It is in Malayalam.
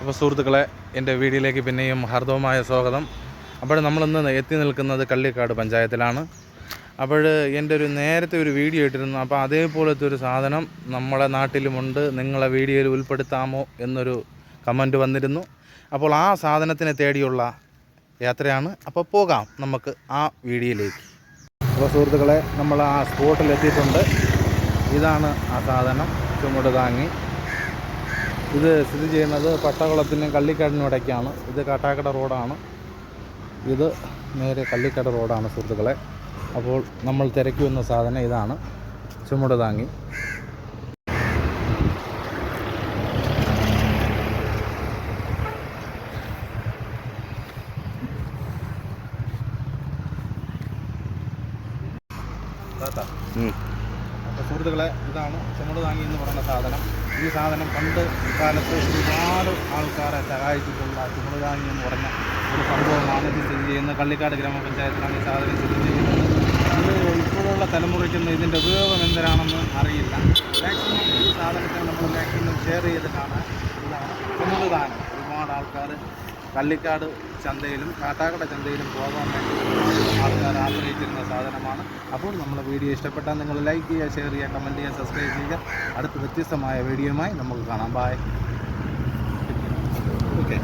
അപ്പോൾ സുഹൃത്തുക്കളെ എന്റെ വീഡിയോയിലേക്ക് പിന്നെയും ഹാർദവമായ സ്വാഗതം. അപ്പോൾ നമ്മളിന്ന് എത്തി നിൽക്കുന്നത് കള്ളിക്കാട് പഞ്ചായത്തിലാണ്. അപ്പോൾ എന്റെ ഒരു നേരത്തെ ഒരു വീഡിയോ ഇട്ടിരുന്നു. അപ്പോൾ അതേപോലത്തെ ഒരു സാധനം നമ്മുടെ നാട്ടിലുമുണ്ട്. നിങ്ങളെ വീഡിയോയിൽ ഉൾപ്പെടുത്താമോ എന്നൊരു കമന്റ് വന്നിരുന്നു. അപ്പോൾ ആ സാധനത്തിനെ തേടിയുള്ള യാത്രയാണ്. അപ്പോൾ പോകാം നമുക്ക് ആ വീഡിയോയിലേക്ക്. അപ്പോൾ സുഹൃത്തുക്കളെ നമ്മൾ ആ സ്പോട്ടിൽ എത്തിയിട്ടുണ്ട് ഇതാണ് ആ സാധനം. ചുമട് താങ്ങി. ഇത് സ്ഥിതി ചെയ്യുന്നത് പട്ടകുളത്തിനും കള്ളിക്കാടിനും ഇടയ്ക്കാണ്. ഇത് കാട്ടാക്കട റോഡാണ്. ഇത് നേരെ കള്ളിക്കട റോഡാണ് സുഹൃത്തുക്കളെ. അപ്പോൾ നമ്മൾ തിരക്കി വന്ന സാധനം ഇതാണ്. ചുമട് താങ്ങി. അപ്പോൾ സുഹൃത്തുക്കളെ ഇതാണ് ചുമട് താങ്ങി എന്ന് പറയുന്ന സാധനം. ഈ സാധനം പണ്ട് കാലത്ത് ഒരുപാട് ആൾക്കാരെ സഹായിച്ചിട്ടുള്ള ചുമട് എന്ന് പറഞ്ഞ ഒരു സംഭവമാണ് ഇത് സ്ഥിതി ചെയ്യുന്നത് കള്ളിക്കാട് ഗ്രാമപഞ്ചായത്തിലാണ് ഈ സാധനം സ്ഥിതി ചെയ്യുന്നത്. ഇത് ഇപ്പോഴുള്ള തലമുറയ്ക്കൊന്നും ഇതിന്റെ ഉപയോഗം എന്തരാണെന്ന് അറിയില്ല. മാക്സിമം ഈ സാധനത്തെ നമ്മൾ മാക്സിമം ഷെയർ ചെയ്തിട്ടാണ് ഇതാണ് ചുമട് താങ്ങി ഒരുപാട് ആൾക്കാർ കള്ളിക്കാട് ചന്തയിലും കാട്ടാക്കട ചന്തയിലും പോകാൻ വേണ്ടി ആഗ്രഹിച്ചിരുന്ന സാധനമാണ്. അപ്പോൾ നമ്മുടെ വീഡിയോ ഇഷ്ടപ്പെട്ടാൽ നിങ്ങൾ ലൈക്ക് ചെയ്യുക ഷെയർ ചെയ്യുക കമന്റ് ചെയ്യുക സബ്സ്ക്രൈബ് ചെയ്യുക. അടുത്ത വ്യത്യസ്തമായ വീഡിയോയുമായി നമുക്ക് കാണാം. Bye okay